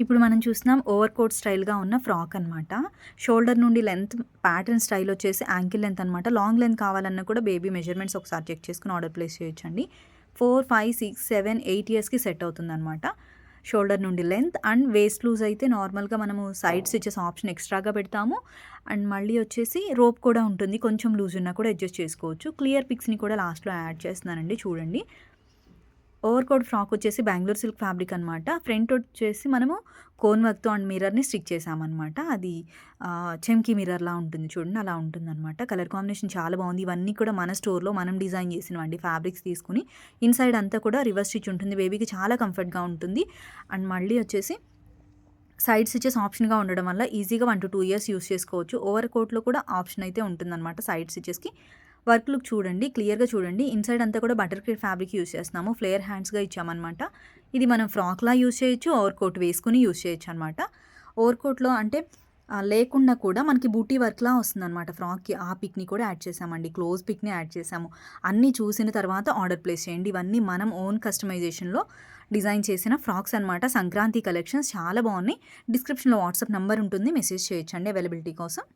ఇప్పుడు మనం చూస్తున్నాం ఓవర్ కోట్ స్టైల్గా ఉన్న ఫ్రాక్ అనమాట షోల్డర్ నుండి లెంత్ ప్యాటర్న్ స్టైల్ వచ్చేసి యాంకిల్ లెంత్ అనమాట లాంగ్ లెంత్ కావాలన్నా కూడా బేబీ మెజర్మెంట్స్ ఒకసారి చెక్ చేసుకుని ఆర్డర్ ప్లేస్ చేయొచ్చండి. Four five six seven eight ఇయర్స్కి సెట్ అవుతుందన్నమాట. షోల్డర్ నుండి లెంత్ అండ్ వేస్ట్ లూజ్ అయితే నార్మల్గా మనము సైడ్ స్టిచెస్ ఆప్షన్ ఎక్స్ట్రాగా పెడతాము. అండ్ మళ్ళీ వచ్చేసి రోప్ కూడా ఉంటుంది. కొంచెం లూజ్ ఉన్నా కూడా అడ్జస్ట్ చేసుకోవచ్చు. క్లియర్ పిక్స్ని కూడా లాస్ట్లో యాడ్ చేస్తున్నానండి. చూడండి. ఓవర్ కోట్ ఫ్రాక్ వచ్చేసి బెంగళూరు సిల్క్ ఫ్యాబ్రిక్ అనమాట ఫ్రంట్ వచ్చేసి మనము కోన్ వర్క్తో అండ్ మిర్రర్ని స్టిక్ చేసామన్నమాట. అది ఆ, మిర్రర్లా ఉంటుంది చూడండి అలా ఉంటుందన్నమాట. కలర్ కాంబినేషన్ చాలా బాగుంది. ఇవన్నీ కూడా మన స్టోర్లో మనం డిజైన్ చేసినవండి ఫ్యాబ్రిక్స్ తీసుకుని. ఇన్సైడ్ అంతా కూడా రివర్స్ స్టిచ్ ఉంటుంది. బేబీకి చాలా కంఫర్ట్గా ఉంటుంది. అండ్ మళ్ళీ వచ్చేసి సైడ్ స్టిచెస్ ఆప్షన్గా ఉండడం వల్ల ఈజీగా one to two years use చేసుకోవచ్చు. ఓవర్ కోట్లో కూడా ఆప్షన్ అయితే ఉంటుందన్నమాట సైడ్ స్టిచెస్కి వర్క్ లుక్ చూడండి క్లియర్గా చూడండి. ఇన్సైడ్ అంతా కూడా బటర్ క్రీడ్ ఫ్యాబ్రిక్ యూస్ చేస్తున్నాము. ఫ్లేయర్ హ్యాండ్స్గా ఇచ్చామన్నమాట. ఇది మనం ఫ్రాక్లా యూస్ చేయొచ్చు ఓవర్ కోట్ వేసుకుని యూస్ చేయొచ్చు అనమాట ఓవర్ కోట్లో అంటే లేకుండా కూడా మనకి బూటీ వర్క్లా వస్తుందన్నమాట ఫ్రాక్కి. ఆ పిక్ని కూడా యాడ్ చేసామండి. క్లోజ్ పిక్ని యాడ్ చేసాము. అన్నీ చూసిన తర్వాత ఆర్డర్ ప్లేస్ చేయండి. ఇవన్నీ మనం ఓన్ కస్టమైజేషన్లో డిజైన్ చేసిన ఫ్రాక్స్ అనమాట సంక్రాంతి కలెక్షన్స్ చాలా బాగున్నాయి. డిస్క్రిప్షన్లో వాట్సాప్ నెంబర్ ఉంటుంది. మెసేజ్ చేయొచ్చండి అవైలబిలిటీ కోసం.